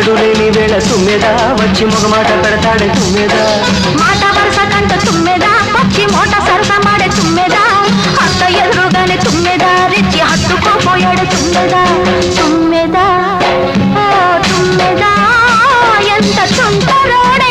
ఒకడు లేని వేళ తుమ్మెద? వచ్చి మొగ మాట పెడతాడే తుమ్మెద? మాట వరుస కంట తుమ్మెద? పచ్చి మోట సరసమాడే తుమ్మెద? అత్త ఎదురుగానే తుమ్మెద? రెచ్చి హత్తుకోపోయాడు తుమ్మెద? తుమ్మెద? తుమ్మెద? ఎంత చుంటరోడే